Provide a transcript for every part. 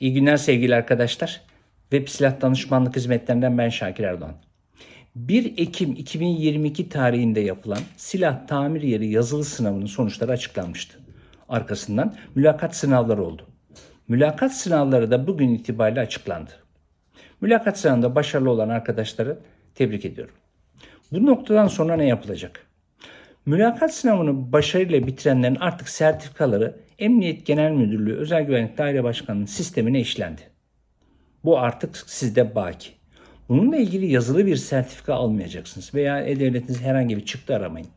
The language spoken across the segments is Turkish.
İyi günler sevgili arkadaşlar. Web Silah Danışmanlık Hizmetlerinden ben Şakir Erdoğan. 1 Ekim 2022 tarihinde yapılan silah tamir yeri yazılı sınavının sonuçları açıklanmıştı. Arkasından mülakat sınavları oldu. Mülakat sınavları da bugün itibariyle açıklandı. Mülakat sınavında başarılı olan arkadaşları tebrik ediyorum. Bu noktadan sonra ne yapılacak? Mülakat sınavını başarıyla bitirenlerin artık sertifikaları Emniyet Genel Müdürlüğü Özel Güvenlik Daire Başkanı'nın sistemine işlendi. Bu artık sizde baki. Bununla ilgili yazılı bir sertifika almayacaksınız veya E-Devletiniz herhangi bir çıktı aramayın.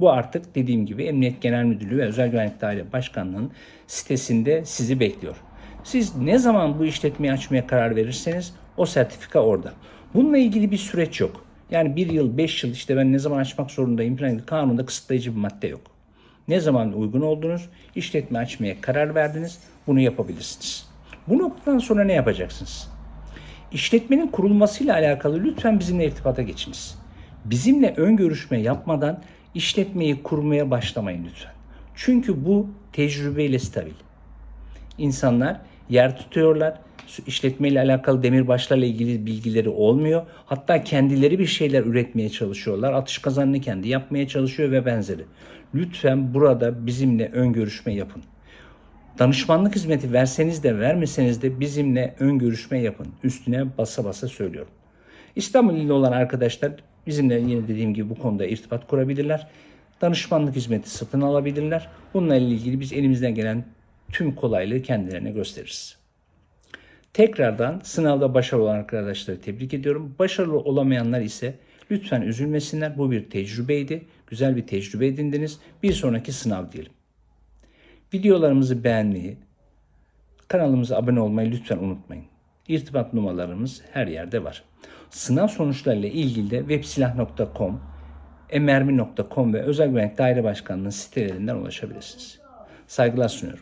Bu artık dediğim gibi Emniyet Genel Müdürlüğü ve Özel Güvenlik Daire Başkanlığı'nın sitesinde sizi bekliyor. Siz ne zaman bu işletmeyi açmaya karar verirseniz o sertifika orada. Bununla ilgili bir süreç yok. Yani bir yıl, beş yıl işte ben ne zaman açmak zorundayım falan kanunda kısıtlayıcı bir madde yok. Ne zaman uygun oldunuz, işletme açmaya karar verdiniz, bunu yapabilirsiniz. Bu noktadan sonra ne yapacaksınız? İşletmenin kurulmasıyla alakalı lütfen bizimle irtibata geçiniz. Bizimle ön görüşme yapmadan işletmeyi kurmaya başlamayın lütfen. Çünkü bu tecrübeyle stabil. İnsanlar yer tutuyorlar. İşletmeyle alakalı demirbaşlarla ilgili bilgileri olmuyor. Hatta kendileri bir şeyler üretmeye çalışıyorlar. Atış kazanını kendi yapmaya çalışıyor ve benzeri. Lütfen burada bizimle ön görüşme yapın. Danışmanlık hizmeti verseniz de vermeseniz de bizimle ön görüşme yapın. Üstüne basa basa söylüyorum. İstanbul ili olan arkadaşlar bizimle yine dediğim gibi bu konuda irtibat kurabilirler. Danışmanlık hizmeti satın alabilirler. Bununla ilgili biz elimizden gelen tüm kolaylığı kendilerine gösteririz. Tekrardan sınavda başarılı olan arkadaşları tebrik ediyorum. Başarılı olamayanlar ise lütfen üzülmesinler. Bu bir tecrübeydi. Güzel bir tecrübe edindiniz. Bir sonraki sınav diyelim. Videolarımızı beğenmeyi, kanalımıza abone olmayı lütfen unutmayın. İrtibat numaralarımız her yerde var. Sınav sonuçlarıyla ilgili de websilah.com, emermi.com ve Özel Güvenlik Daire Başkanlığı'nın sitelerinden ulaşabilirsiniz. Saygılar sunuyorum.